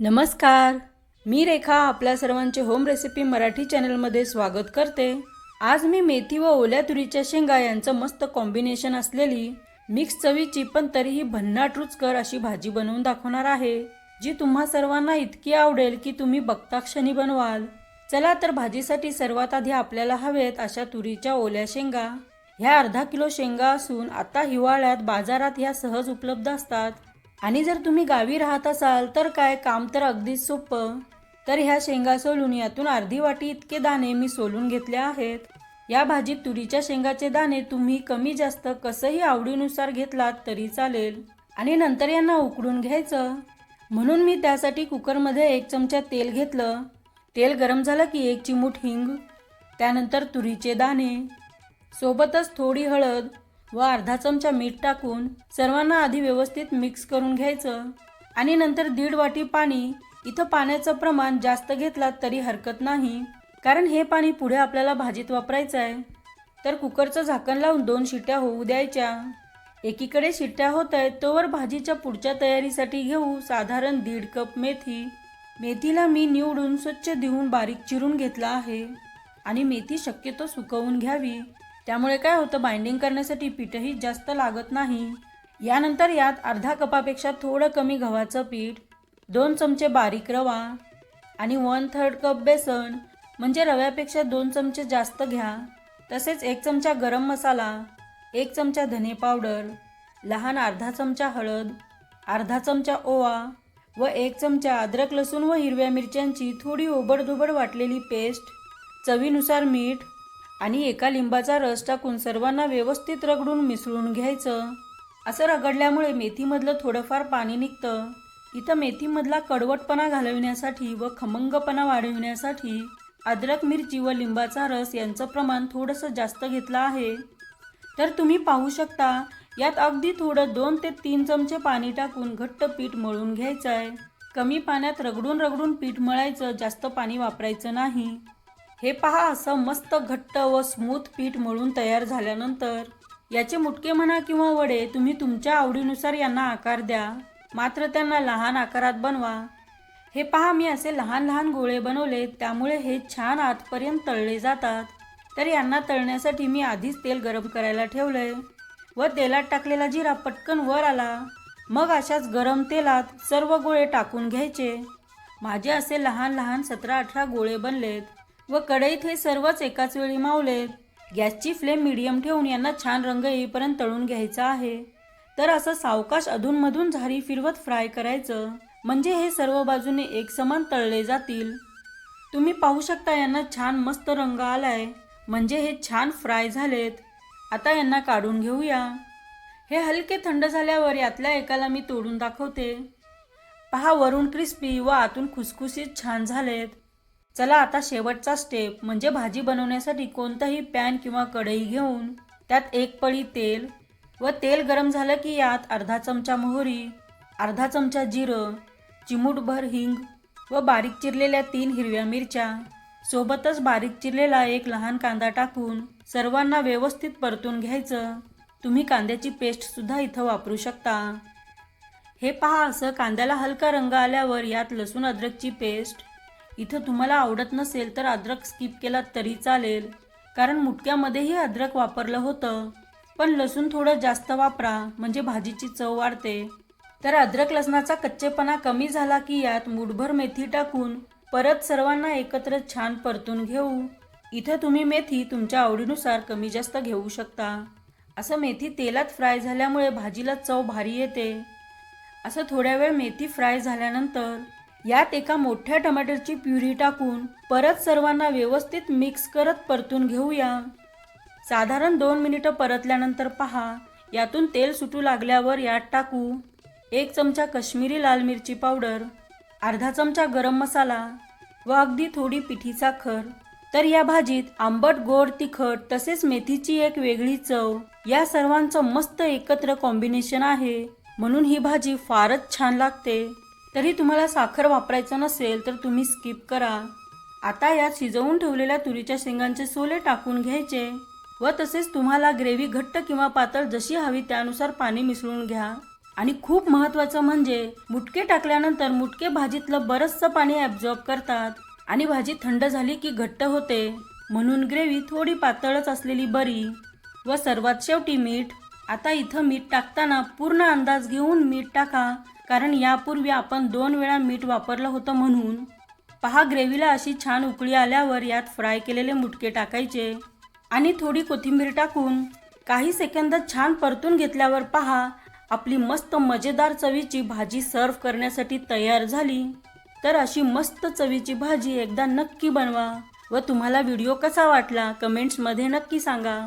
नमस्कार. मी रेखा आपल्या सर्वांचे होम रेसिपी मराठी चॅनलमध्ये स्वागत करते. आज मी मेथी व ओल्या तुरीच्या शेंगा यांचं मस्त कॉम्बिनेशन असलेली मिक्स चवीची पण तरीही भन्नाट रुचकर अशी भाजी बनवून दाखवणार आहे. जी तुम्हा सर्वांना इतकी आवडेल की तुम्ही बघता क्षणी बनवाल. चला तर भाजीसाठी सर्वात आधी आपल्याला हवेत अशा तुरीच्या ओल्या शेंगा. ह्या अर्धा किलो शेंगा असून आता हिवाळ्यात बाजारात ह्या सहज उपलब्ध असतात. आणि जर तुम्ही गावी राहत असाल तर काय? काम तर अगदीच सोपं. तर ह्या शेंगा सोलून यातून अर्धी वाटी इतके दाणे मी सोलून घेतले आहेत. या भाजीत तुरीच्या शेंगाचे दाणे तुम्ही कमी जास्त कसंही आवडीनुसार घेतलात तरी चालेल. आणि नंतर यांना उकडून घ्यायचं. म्हणून मी त्यासाठी कुकरमध्ये एक चमचा तेल घेतलं. तेल गरम झालं की एक चिमूट हिंग त्यानंतर तुरीचे दाणे. सोबतच थोडी हळद व अर्धा चमचा मीठ टाकून सर्वांना आधी व्यवस्थित मिक्स करून घ्यायचं. आणि नंतर दीड वाटी पाणी इथं पाण्याचं प्रमाण जास्त घेतलात तरी हरकत नाही. कारण हे पाणी पुढे आपल्याला भाजीत वापरायचं आहे तर कुकरचं झाकण लावून दोन शिट्ट्या होऊ द्यायच्या. एकीकडे शिट्ट्या होत आहेत तोवर भाजीच्या पुढच्या तयारीसाठी घेऊ साधारण दीड कप मेथी. मेथीला मी निवडून स्वच्छ देऊन बारीक चिरून घेतला आहे. आणि मेथी शक्यतो सुकवून घ्यावी. त्यामुळे काय होतं बाइंडिंग करण्यासाठी पीठही जास्त लागत नाही. यानंतर यात अर्धा कपापेक्षा थोडं कमी गव्हाचं पीठ दोन चमचे बारीक रवा आणि वन थर्ड कप बेसन म्हणजे रव्यापेक्षा दोन चमचे जास्त घ्या. तसेच एक चमचा गरम मसाला एक चमचा धने पावडर लहान अर्धा चमचा हळद अर्धा चमचा ओवा व एक चमचा अद्रक लसूण व हिरव्या मिरच्यांची थोडी ओबडधोबड वाटलेली पेस्ट चवीनुसार मीठ आणि एका लिंबाचा रस टाकून सर्वांना व्यवस्थित रगडून मिसळून घ्यायचं. असं रगडल्यामुळे मेथीमधलं थोडंफार पाणी निघतं. इथं मेथीमधला कडवटपणा घालविण्यासाठी व खमंगपणा वाढविण्यासाठी अद्रक मिरची व लिंबाचा रस यांचं प्रमाण थोडंसं जास्त घेतलं आहे. तर तुम्ही पाहू शकता यात अगदी थोडं दोन ते तीन चमचे पाणी टाकून घट्ट पीठ मळून घ्यायचं आहे कमी पाण्यात रगडून रगडून पीठ मळायचं जास्त पाणी वापरायचं नाही. हे पहा असं मस्त घट्ट व स्मूथ पीठ मळून तयार झाल्यानंतर याचे मुटके म्हणा किंवा वडे तुम्ही तुमच्या आवडीनुसार यांना आकार द्या. मात्र त्यांना लहान आकारात बनवा. हे पहा मी असे लहान लहान गोळे बनवले त्यामुळे हे छान आतपर्यंत तळले जातात. तर यांना तळण्यासाठी मी आधीच तेल गरम करायला ठेवलंय व तेलात टाकलेला जिरा पटकन वर आला. मग अशाच गरम तेलात सर्व गोळे टाकून घ्यायचे. माझे असे लहान लहान सतरा अठरा गोळे बनलेत. व कढईत हे सर्वच एकाच वेळी मावले. गॅसची फ्लेम मिडियम ठेवून यांना छान रंग येईपर्यंत तळून घ्यायचा आहे. तर असं सावकाश अधूनमधून झारी फिरवत फ्राय करायचं. म्हणजे हे सर्व बाजूने एक समान तळले जातील. तुम्ही पाहू शकता यांना छान मस्त रंग आलाय. म्हणजे हे छान फ्राय झालेत. आता यांना काढून घेऊया. हे हलके थंड झाल्यावर यातल्या एकाला मी तोडून दाखवते. पहा वरून क्रिस्पी व आतून खुसखुशीत छान झालेत. चला आता शेवटचा स्टेप म्हणजे भाजी बनवण्यासाठी कोणताही पॅन किंवा कढई घेऊन त्यात एक पळी तेल व तेल गरम झालं की यात अर्धा चमचा मोहरी अर्धा चमचा जिरं चिमूटभर हिंग व बारीक चिरलेल्या तीन हिरव्या मिरच्या. सोबतच बारीक चिरलेला एक लहान कांदा टाकून सर्वांना व्यवस्थित परतून घ्यायचं. तुम्ही कांद्याची पेस्टसुद्धा इथं वापरू शकता. हे पहा असं कांद्याला हलका रंग आल्यावर यात लसूण अद्रकची पेस्ट इथं तुम्हाला आवडत नसेल तर अद्रक स्किप केला तरी चालेल. कारण मुटक्यामध्येही अद्रक वापरलं होतं. पण लसूण थोडं जास्त वापरा म्हणजे भाजीची चव वाढते. तर अद्रक लसणाचा कच्चेपणा कमी झाला की यात मुठभर मेथी टाकून परत सर्वांना एकत्र छान परतून घेऊ. इथं तुम्ही मेथी तुमच्या आवडीनुसार कमी जास्त घेऊ शकता. असं मेथी तेलात फ्राय झाल्यामुळे भाजीला चव भारी येते. असं थोड्या वेळ मेथी फ्राय झाल्यानंतर यात एका मोठ्या टमाटरची प्युरी टाकून परत सर्वांना व्यवस्थित मिक्स करत परतून घेऊया. साधारण दोन मिनिटं परतल्यानंतर पहा यातून तेल सुटू लागल्यावर यात टाकू एक चमचा कश्मीरी लाल मिरची पावडर अर्धा चमचा गरम मसाला व अगदी थोडी पिठी साखर. तर या भाजीत आंबट गोड तिखट तसेच मेथीची एक वेगळी चव या सर्वांचं मस्त एकत्र कॉम्बिनेशन आहे. म्हणून ही भाजी फारच छान लागते. तरी तुम्हाला साखर वापरायचं नसेल तर तुम्ही स्किप करा. आता यात शिजवून ठेवलेल्या तुरीच्या शेंगांचे सोले टाकून घ्यायचे व तसेच तुम्हाला ग्रेव्ही घट्ट किंवा पातळ जशी हवी त्यानुसार पाणी मिसळून घ्या. आणि खूप महत्त्वाचं म्हणजे मुटके टाकल्यानंतर मुटके भाजीतलं बरंचसं पाणी ॲब्झॉर्ब करतात आणि भाजी थंड झाली की घट्ट होते. म्हणून ग्रेव्ही थोडी पातळच असलेली बरी. व सर्वात शेवटी मीठ. आता इथं मीठ टाकताना पूर्ण अंदाज घेऊन मीठ टाका. कारण यापूर्वी आपण दोन वेळा मीठ वापरलं होतं म्हणून. पहा ग्रेव्हीला अशी छान उकळी आल्यावर यात फ्राय केलेले मुटके टाकायचे आणि थोडी कोथिंबीर टाकून काही सेकंद छान परतून घेतल्यावर पहा आपली मस्त मजेदार चवीची भाजी सर्व करण्यासाठी तयार झाली. तर अशी मस्त चवीची भाजी एकदा नक्की बनवा व तुम्हाला व्हिडिओ कसा वाटला कमेंट्समध्ये नक्की सांगा.